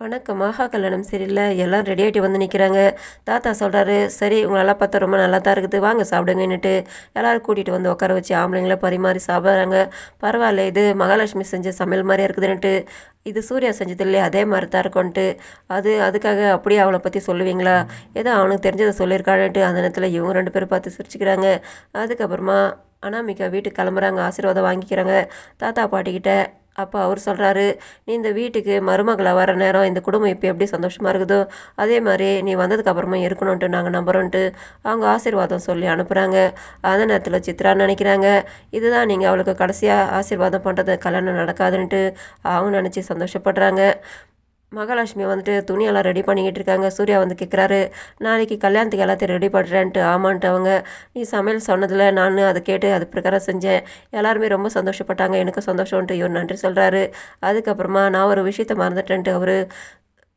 வணக்கம். மகா கல்யாணம் சரியில்லை. எல்லாம் ரெடி ஆகிட்டு வந்து நிற்கிறாங்க தாத்தா சொல்கிறாரு சரி உங்களெல்லாம் பார்த்தா ரொம்ப நல்லா தான் இருக்குது. வாங்க சாப்பிடுங்கன்னுட்டு எல்லோரும் கூட்டிகிட்டு வந்து உட்கார வச்சு ஆம்பளைங்களை பரிமாறி சாப்பிட்றாங்க. பரவாயில்ல இது மகாலட்சுமி செஞ்ச சமையல் மாதிரியாக இருக்குதுன்னுட்டு இது சூர்யா செஞ்சது இல்லையா? அதே மாதிரி தான் இருக்கும்ன்ட்டு. அது அதுக்காக அப்படியே அவளை பற்றி சொல்லுவீங்களா? ஏதோ அவனுக்கு தெரிஞ்சதை சொல்லியிருக்கான்ட்டு அந்த நேரத்தில் இவங்க ரெண்டு பேரும் பார்த்து சிரிச்சுக்கிறாங்க. அதுக்கப்புறமா அனாமிகா வீட்டுக்கு கிளம்புறாங்க. ஆசீர்வாதம் வாங்கிக்கிறாங்க. தாத்தா பாட்டிக்கிட்ட அப்போ அவர் சொல்கிறாரு நீ இந்த வீட்டுக்கு மருமகளாக வர நேரம் இந்த குடும்பம் இப்போ எப்படி சந்தோஷமாக இருக்குதோ அதே மாதிரி நீ வந்ததுக்கப்புறமா இருக்கணுன்ட்டு நாங்கள் நம்புகிறோன்ட்டு அவங்க ஆசீர்வாதம் சொல்லி அனுப்புகிறாங்க அந்த நேரத்தில் சித்ரா நினைக்கிறாங்க. இதுதான் நீங்கள் அவளுக்கு கடைசியாக ஆசீர்வாதம் பண்ணுறது கல்யாணம் நடக்காதுன்ட்டு அவங்க நினச்சி சந்தோஷப்படுறாங்க. மகாலட்சுமி வந்துட்டு துணியெல்லாம் ரெடி பண்ணிக்கிட்டு இருக்காங்க. சூர்யா வந்து கேட்குறாரு நாளைக்கு கல்யாணத்துக்கு எல்லாத்தையும் ரெடி பண்ணுறேன்ட்டு ஆமான்ட்டு அவங்க நீ சமையல் சொன்னதில் நான் அதை கேட்டு அது பிரகாரம் செஞ்சேன். எல்லாருமே ரொம்ப சந்தோஷப்பட்டாங்க. எனக்கு சந்தோஷம்ன்ட்டு இவர் நன்றி சொல்கிறாரு அதுக்கப்புறமா நான் ஒரு விஷயத்த மறந்துட்டேன்ட்டு அவர்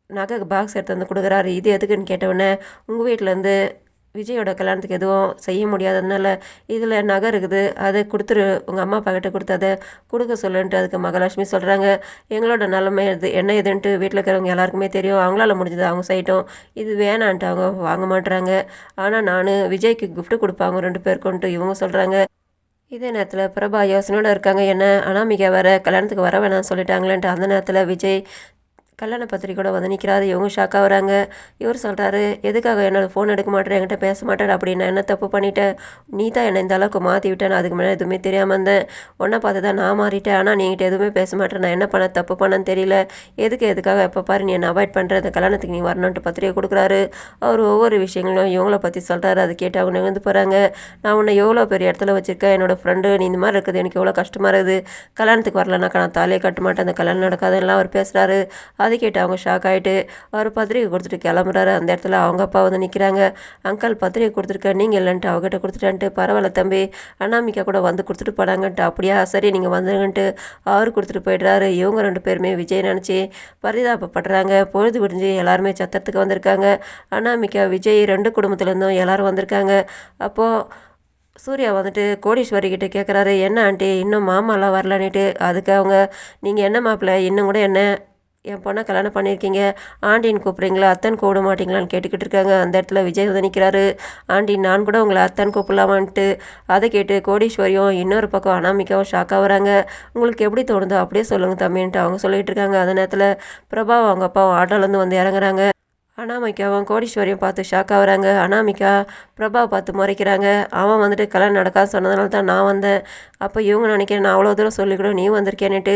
நகை பாக்ஸ் எடுத்து வந்து கொடுக்குறாரு. இது எதுக்குன்னு கேட்டவுடனே உங்கள் வீட்டிலேருந்து விஜயோட கல்யாணத்துக்கு எதுவும் செய்ய முடியாததுனால இதில் நகை இருக்குது. அதை கொடுத்துரு. உங்கள் அம்மா அப்பா கிட்ட கொடுத்து அதை கொடுக்க சொல்லுன்ட்டு அதுக்கு மகாலட்சுமி சொல்கிறாங்க எங்களோட நிலமை இது என்ன எதுன்ட்டு வீட்டில் இருக்கிறவங்க எல்லாருக்குமே தெரியும். அவங்களால முடிஞ்சது அவங்க சைட்டும் இது வேணான்ட்டு அவங்க வாங்க மாட்டுறாங்க ஆனால் நான் விஜய்க்கு கிஃப்ட்டு கொடுப்பாங்க ரெண்டு பேருக்குன்ட்டு இவங்க சொல்கிறாங்க இதே நேரத்தில் பிரபா யோசனையோடு இருக்காங்க. என்ன? அனாமிகா வர கல்யாணத்துக்கு வர வேணாம்னு சொல்லிட்டாங்களேன்ட்டு அந்த நேரத்தில் விஜய் கல்யாண பத்திரிக்கையோட வந்து நிற்கிறாரு இவங்க ஷாக்காக வராங்க. இவர் சொல்கிறாரு எதுக்காக என்னோடய ஃபோன் எடுக்க மாட்டேன் என்கிட்ட பேச மாட்டேன் அப்படி நான் என்ன தப்பு பண்ணிட்டேன் நீ தான் என்னை இந்த அளவுக்கு மாற்றி விட்டேன் அதுக்கு மேலே எதுவுமே தெரியாமல் இருந்தேன். ஒன்றை பார்த்து தான் நான் மாறிட்டேன். ஆனால் நீங்கிட்ட எதுவுமே பேச மாட்டேன் நான் என்ன பண்ண? தப்பு பண்ணேன்னு தெரியல. எதுக்கு எதுக்காக? எப்போ பாரு நீ என்ன அவாய்ட் பண்ணுற அந்த கல்யாணத்துக்கு நீ வரணுன்ட்டு பத்திரிக்கை கொடுக்குறாரு. அவர் ஒவ்வொரு விஷயங்களும் இவங்கள பற்றி சொல்கிறாரு அது கேட்டு அவங்க நிகழ்ந்து போகிறாங்க நான் உன்னை எவ்வளோ பெரிய இடத்துல வச்சுருக்கேன்? என்னோடய ஃப்ரெண்டு நீ இந்த மாதிரி இருக்குது. எனக்கு எவ்வளோ கஷ்டமாக இருக்குது. கல்யாணத்துக்கு வரலனாக்கா நான் தாலியை கட்ட மாட்டேன். அந்த கல்யாணம் நடக்காதுன்னெலாம் அவர் பேசுகிறாரு அது கேட்டு அவங்க ஷாக் ஆகிட்டு அவர் பத்திரிக்கை கொடுத்துட்டு கிளம்புறாரு. அந்த இடத்துல அவங்க அப்பா வந்து நிற்கிறாங்க அங்கிள் பத்திரிக்கை கொடுத்துருக்கேன் நீங்கள் இல்லைன்ட்டு அவகிட்ட கொடுத்துட்டான்ட்டு பரவாயில்ல தம்பி அண்ணாமிக்கா கூட வந்து கொடுத்துட்டு போனாங்கன்ட்டு அப்படியா? சரி நீங்கள் வந்துருங்கன்ட்டு அவர் கொடுத்துட்டு போயிடுறாரு. இவங்க ரெண்டு பேருமே விஜய் நினச்சி பரிதாபப்படுறாங்க. பொழுது விடிஞ்சு எல்லாருமே சத்திரத்துக்கு வந்திருக்காங்க. அண்ணாமிக்கா விஜய் ரெண்டு குடும்பத்துலேருந்தும் எல்லோரும் வந்திருக்காங்க. அப்போது சூர்யா வந்துட்டு கோடீஸ்வரி கிட்ட கேட்குறாரு என்ன ஆண்டி இன்னும் மாமாலாம் வரலன்னுட்டு அதுக்கு அவங்க நீங்கள் என்ன மாப்பிள்ள? இன்னும் கூட என்ன என் பொண்ணை கல்யாணம் பண்ணியிருக்கீங்க. ஆண்டின்னு கூப்பிட்றீங்களா? அத்தன் கூப்பிட மாட்டீங்களான்னு கேட்டுக்கிட்டு இருக்காங்க அந்த இடத்துல விஜய் வந்து நிற்கிறாரு ஆண்டி நான் கூட உங்களை அத்தன் கூப்பிடலாமான்ட்டு. அதை கேட்டு கோடீஸ்வரியும் இன்னொரு பக்கம் அனாமிக்காவும் ஷாக்காக வராங்க. உங்களுக்கு எப்படி தோணுதோ அப்படியே சொல்லுங்கள் தம்பின்ட்டு அவங்க சொல்லிகிட்டு இருக்காங்க. அந்த நேரத்தில் பிரபா அவங்க அப்பாவும் ஆட்டோலேருந்து வந்து இறங்குறாங்க. அனாமிக்காவும் கோடீஸ்வரியும் பார்த்து ஷாக் ஆகுறாங்க அனாமிகா பிரபாவை பார்த்து முறைக்கிறாங்க. அவன் வந்துட்டு கல்யாணம் நடக்காது சொன்னதுனால தான் நான் வந்தேன். அப்போ இவங்க நினைக்கிறேன் நான் அவ்வளோ தூரம் சொல்லிக்கூட நீ வந்திருக்கேன்னுட்டு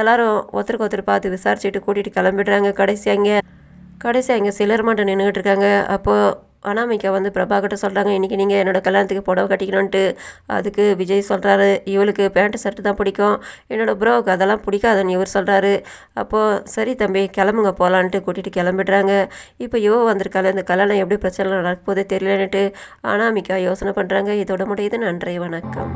எல்லாரும் ஒருத்தருக்கு ஒருத்தர் பார்த்து விசாரிச்சுட்டு கூட்டிகிட்டு கிளம்பிடுறாங்க. கடைசி அங்கே கடைசி அங்கே சிலர் மட்டும் நின்றுக்கிட்டு இருக்காங்க. அப்போது அனாமிகா வந்து பிரபாகிட்ட சொல்கிறாங்க இன்றைக்கி நீங்கள் என்னோடய கல்யாணத்துக்கு புடவை கட்டிக்கணுன்ட்டு அதுக்கு விஜய் சொல்கிறாரு இவளுக்கு பேண்ட்டு ஷர்ட்டு தான் பிடிக்கும். என்னோடய ப்ரோவுக்கு அதெல்லாம் பிடிக்காதுன்னு இவர் சொல்கிறாரு அப்போது சரி தம்பி கிளம்புங்க போகலான்ட்டு கூட்டிகிட்டு கிளம்பிடுறாங்க. இப்போ இவ வந்திருக்காள் இந்த கல்யாணம் எப்படி பிரச்சனை நடக்க போதே தெரியலன்னுட்டு அனாமிகா யோசனை பண்ணுறாங்க இதோட முடியுது. நன்றி வணக்கம்.